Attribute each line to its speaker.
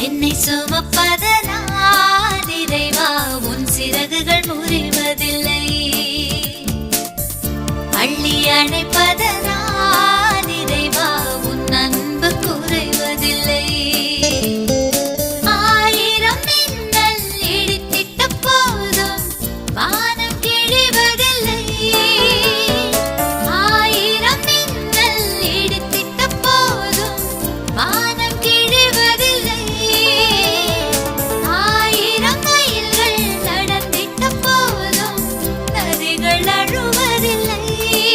Speaker 1: என்னை சுமப்பதனால் இறைவா உன் சிறகு